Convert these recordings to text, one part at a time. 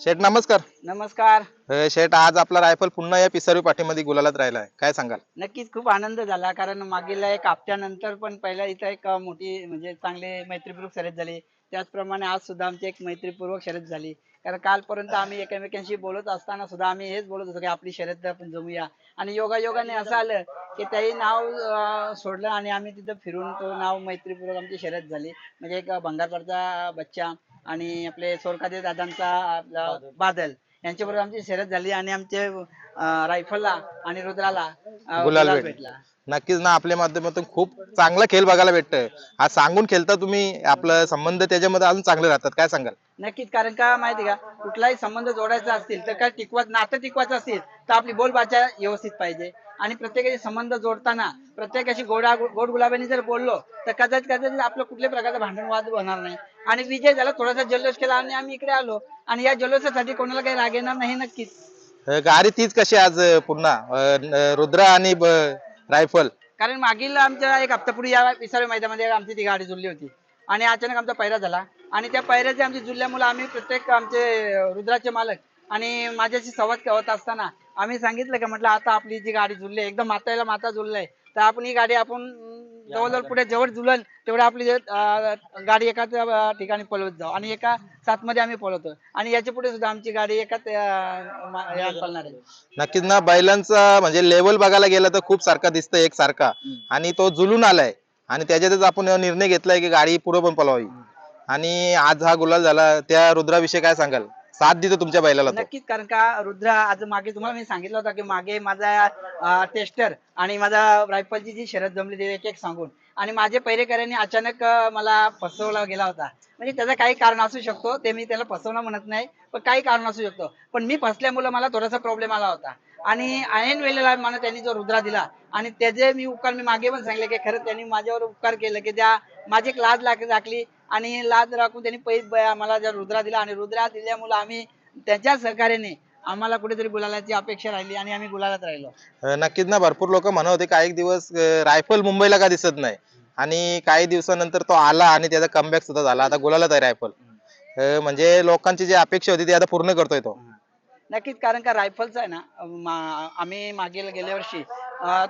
शेठ नमस्कार. नमस्कार. अ, शेठ आज आपला रायफल पुन्हा या पिसारी पाठीमध्ये गुलालात राहिला आहे काय सांगाल? नक्कीच खूप आनंद झाला कारण मागील एक हप्त्यानंतर पण पहिला इथं एक मोठी म्हणजे चांगली मैत्रीपूर्वक शर्यत झाली. त्याचप्रमाणे आज सुद्धा आमची एक मैत्रीपूर्वक शर्यत झाली. कारण कालपर्यंत आम्ही एकमेकांशी बोलत असताना सुद्धा आम्ही हेच बोलत होतो की आपली शर्यत आपण जमूया. आणि योगायोगाने असं आलं की त्याही नाव अं, सोडलं आणि आम्ही तिथं फिरून तो नाव मैत्रीपूर्वक आमची शर्यत झाली. म्हणजे एक भंगारपाडचा बच्चा आणि आपले सोरकादे दादांचा आपला बादल यांच्याबरोबर आमची शर्यत झाली आणि आमचे रायफलला आणि रुद्राला अं, गुलाल गुलाल भेटला. भेटला. नक्कीच ना आपल्या माध्यमातून खूप चांगला खेळ बघायला भेटतोय. आज सांगून खेळता तुम्ही आपलं संबंध त्याच्यामध्ये अजून चांगले राहतात. काय सांगाल? नक्कीच कारण का माहिती का कुठलाही संबंध जोडायचा असतील तर काय टिकवत नातं टिकवायचं असतील तर आपली बोलबाचा व्यवस्थित पाहिजे. आणि प्रत्येकाचे संबंध जोडताना प्रत्येकाशी गोडा गोड गुलाबाने जर बोललो तर कदाचित कदाचित आपलं कुठल्याही प्रकारचं भांडण वाद होणार नाही. आणि विजय झाला थोडासा जल्लोष केला आणि आम्ही इकडे आलो. आणि या जल्लोषासाठी कोणाला काही राग येणार नाही नक्कीच. अ, गाडी तीच कशी आज अ, पुन्हा अ, न- रुद्रा आणि रायफल? कारण मागील आमच्या एक हप्तापूर्वी या विसाव्या मैदानामध्ये आमची ती गाडी जुळली होती. आणि अचानक आमचा पैरा झाला. आणि त्या पैऱ्याची आमची जुळल्यामुळे आम्ही प्रत्येक आमचे रुद्राचे मालक आणि माझ्याशी संवाद होत असताना आम्ही सांगितलं की म्हटलं आता आपली जी गाडी जुळली आहे, एकदम माताला माता जुळलंय. तर आपण ही गाडी आपण जवळजवळ पुढे जवळ जुळल तेवढं आपली अं, गाडी एकाच अं, ठिकाणी पळवत जाऊ. आणि एका साथमध्ये आम्ही पळवतो. आणि याच्यापुढे सुद्धा आमची गाडी एकाच अं, मा- यात पळणार आहे. नक्कीच ना बैलांचा म्हणजे लेवल बघायला गेलं तर खूप सारखा दिसतंय एक सारखा. आणि तो जुलून आलाय. आणि त्याच्यातच आपण निर्णय घेतलाय की गाडी पुढे पण पळवावी. आणि आज हा गुलाल झाला त्या रुद्राविषयी काय सांगाल? साथ देतो तुमच्या बैलाला तो. नक्कीच कारण का रुद्र आज मागे तुम्हाला मी सांगितलं होतं की मागे माझा टेस्टर आणि माझा रायफलची जी शरद जमली ते एक एक सांगून. आणि माझे पहिरेकऱ्यांनी अचानक अं, मला फसवला गेला होता. म्हणजे त्याचं काही कारण असू शकतो ते मी त्याला फसवणं म्हणत नाही पण काही कारण असू शकतो. पण मी फसल्यामुळे मला थोडासा प्रॉब्लेम आला होता. आणि ऐन वेळेला मला त्यांनी जो रुद्रा दिला आणि त्याचे मी उपकार मी मागे पण सांगितले की खरं त्यांनी माझ्यावर उपकार केलं की त्या माझी एक लाज लाग राखली आणि लाज राखून त्यांनी पै मला ज्या रुद्रा दिला आणि रुद्रा दिल्यामुळे आम्ही त्यांच्या सहकार्याने आम्हाला कुठेतरी गुलालाची अपेक्षा राहिली आणि आम्ही गुलालात राहिलो. नक्कीच ना भरपूर लोक म्हणत होते काही दिवस रायफल मुंबईला का दिसत नाही? आणि काही दिवसानंतर तो आला आणि त्याचा कमबॅक सुद्धा झाला. आता गुलालात आहे रायफल. म्हणजे लोकांची जी अपेक्षा होती ती आता पूर्ण करतोय तो. नक्कीच कारण का रायफलचं आहे ना आम्ही मागील गेल्या वर्षी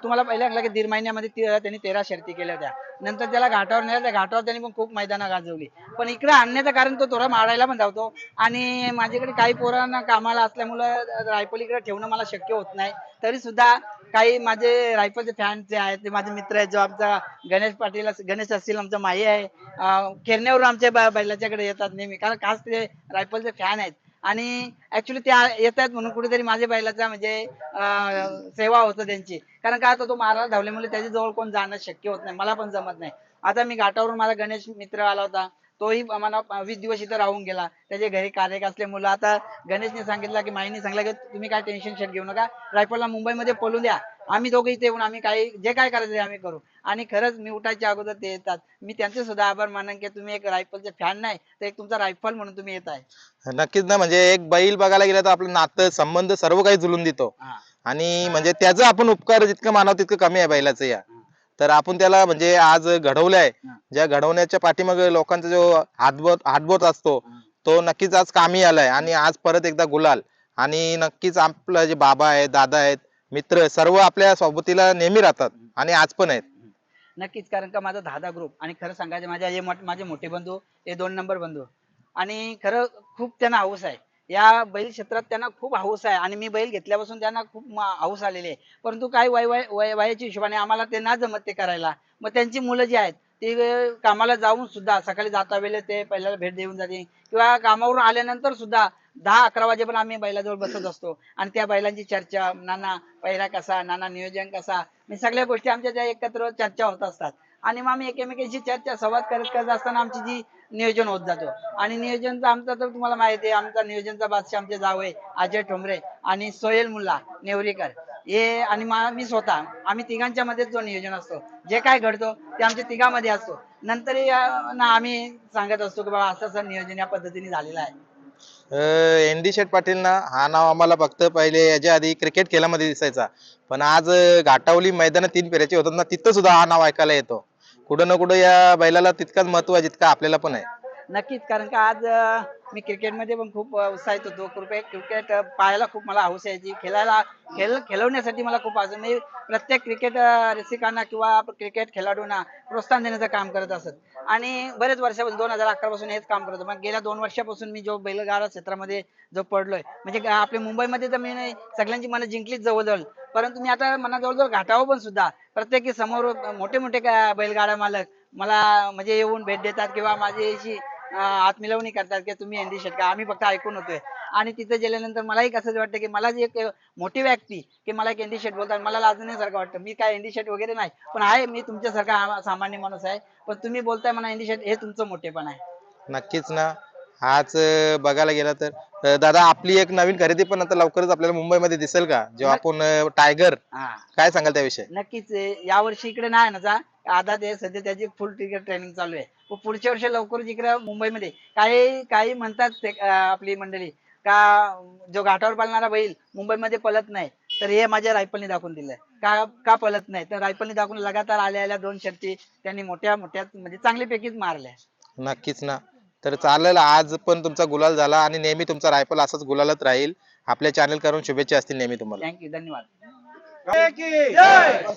तुम्हाला पहिल्या लागलं की दीड महिन्यामध्ये त्यांनी तेरा शर्ती केल्या होत्या. नंतर त्याला घाटावर नेलं त्या घाटावर त्यांनी पण खूप मैदानं गाजवली. पण इकडे आणण्याचं कारण तो थोडा मारायला पण धावतो आणि माझ्याकडे काही पोरांना कामाला असल्यामुळं रायफल इकडे ठेवणं मला शक्य होत नाही. तरी सुद्धा काही माझे रायफलचे फॅन जे आहेत ते माझे मित्र आहेत जो आमचा गणेश पाटील गणेश असतील आमचा माई आहे. अं, खेळण्यावरून आमच्या बैलाच्याकडे येतात नेहमी. कारण खास ते रायफलचे फॅन आहेत. आणि ऍक्च्युली ते येतात म्हणून कुठेतरी माझ्या बैलाचा म्हणजे अं, सेवा होतं त्यांची. कारण काय आता तो मारायला धावल्यामुळे त्याच्याजवळ कोण जाणं शक्य होत नाही. मला पण जमत नाही. आता मी घाटावरून माझा गणेश मित्र आला होता. तोही मला वीस दिवस इथं राहून गेला. त्याच्या घरी कार्य असल्यामुळे आता गणेशने सांगितलं की माईने सांगितलं की तुम्ही काय टेन्शन शेट घेऊ नका. रायफलला मुंबईमध्ये पळू द्या. आम्ही दोघे इथे येऊन आम्ही काही जे काय करायचं ते आम्ही करू. आणि खरंच मी उठायच्या अगोदर ते येतात. मी त्यांचे सुद्धा आभार मानन की तुम्ही एक रायफलचे फॅन नाही तर एक तुमचा रायफल म्हणून तुम्ही येत आहे. नक्कीच ना म्हणजे एक बैल बघायला गेला तर आपलं नातं संबंध सर्व काही जुळून देतो. आणि म्हणजे त्याचा आपण उपकार जितकं मानावं तितकं कमी आहे बैलाचं या. तर आपण त्याला म्हणजे आज घडवलंय. ज्या घडवण्याच्या पाठीमागे लोकांचा जो हातबोट हातबोट असतो तो नक्कीच आज कामी आलाय. आणि आज परत एकदा गुलाल. आणि नक्कीच आपलं जे बाबा आहेत दादा आहेत मित्र सर्व आपल्या सोबतीला नेहमी राहतात आणि आज पण आहेत. नक्कीच कारण का माझा दादा ग्रुप आणि खरं सांगायचं माझ्या हे मोठ- माझे मोठे बंधू हे दोन नंबर बंधू. आणि खरं खूप त्यांना हौस आहे. या बैल क्षेत्रात त्यांना खूप हौस आहे आणि मी बैल घेतल्यापासून त्यांना खूप म- हौस आलेली आहे. परंतु काही वय वय वय- वयाच्या हिशोबाने आम्हाला ते ना जमत ते करायला. मग त्यांची मुलं जी आहेत ती अं, कामाला जाऊन सुद्धा सकाळी जाता वेळेला ते पहिल्याला भेट देऊन जाते. किंवा कामावरून आल्यानंतर सुद्धा दहा अकरा वाजेपर्यंत आम्ही बैलाजवळ बसत असतो. आणि त्या बैलांची चर्चा नाना पहिला कसा नाना नियोजन कसा मी सगळ्या गोष्टी आमच्या त्या एकत्र चर्चा होत असतात. आणि मग आम्ही एकमेकांशी चर्चा संवाद करत करत असताना आमची जी नियोजन होत जातो. आणि नियोजनचा आमचा तर तुम्हाला माहिती आहे आमचा नियोजनचा बादशाह आमचे जावय अजय ठोंबरे आणि सोहेल मुल्ला नेवरीकर. हे आणि मी स्वतः आम्ही तिघांच्या मध्येच जो नियोजन असतो. जे काय घडतो ते आमच्या तिघांमध्ये असतो. नंतर ना आम्ही सांगत असतो की बाबा असं असं नियोजन या पद्धतीने झालेलं आहे. एन डी शेठ पाटील ना हा नाव आम्हाला फक्त पहिले याच्या आधी क्रिकेट खेळामध्ये दिसायचा. पण आज घाटावली मैदान तीन फेऱ्याची होतात ना तिथं सुद्धा हा नाव ऐकायला येतो. कुठं ना कुठं या बैलाला तितकाच महत्त्व आहे जितका आपल्याला पण आहे. नक्कीच कारण का आज मी क्रिकेटमध्ये पण खूप उत्साहित होतो. क्रिकेट क्रिकेट पाहायला खूप मला हौस यायची खेळायला खेळ खेळवण्यासाठी मला खूप अजून मी प्रत्येक क्रिकेट रसिकांना किंवा क्रिकेट खेळाडूंना प्रोत्साहन देण्याचं काम करत असत. आणि बरेच वर्षापासून दोन हजार अकरा पासून हेच काम करतो मग गेल्या दोन वर्षापासून मी जो बैलगाडा क्षेत्रामध्ये जो पडलोय म्हणजे आपल्या मुंबईमध्ये तर मी सगळ्यांची मनं जिंकलीच जवळजवळ. परंतु मी आता मना जवळजवळ घाटावं पण सुद्धा प्रत्येकी समोर मोठे मोठे बैलगाडा मालक मला म्हणजे येऊन भेट देतात किंवा माझ्याशी अं, हातमिळवणी करतात की तुम्ही एनडी शेट का? आम्ही फक्त ऐकून होतोय. आणि तिथे गेल्यानंतर मलाही कसं वाटतं की मला जी एक मोठी व्यक्ती की मला एक एनडी शेट बोलतात मला लाजण्यासारखं वाटतं. मी काय एनडी शेट वगैरे नाही पण आहे मी तुमच्यासारखा सामान्य माणूस आहे. पण तुम्ही बोलताय म्हणा एनडी शेट हे तुमचं मोठेपण आहे. नक्कीच ना. आज बघायला गेलं तर दादा आपली एक नवीन खरेदी पण आता लवकरच आपल्याला मुंबईमध्ये दिसेल का? जेव्हा आपण टायगर हा. काय सांगाल त्याविषयी? नक्कीच या वर्षी इकडे नाही ना जा. आता ते सध्या त्याची फुल टिकेट ट्रेनिंग चालू आहे. व पुढच्या वर्षी लवकरच इकडे मुंबईमध्ये. काही काही म्हणतात ते, अं, आपली मंडळी का जो घाटावर पळणारा बैल मुंबईमध्ये पळत नाही तर हे माझ्या रायफलने दाखवून दिलंय. का का पळत नाही? तर रायफलने दाखवून लगातार आल्या आल्या दोन शर्ती त्यांनी मोठ्या मोठ्या म्हणजे चांगल्यापैकीच मारल्या. नक्कीच ना. तर चालेल आज पण तुमचा गुलाल झाला आणि नेहमी तुमचा रायफल असाच गुलालत राहील. आपल्या चॅनल करून शुभेच्छा असतील नेहमी तुम्हाला. थँक्यू धन्यवाद. जय!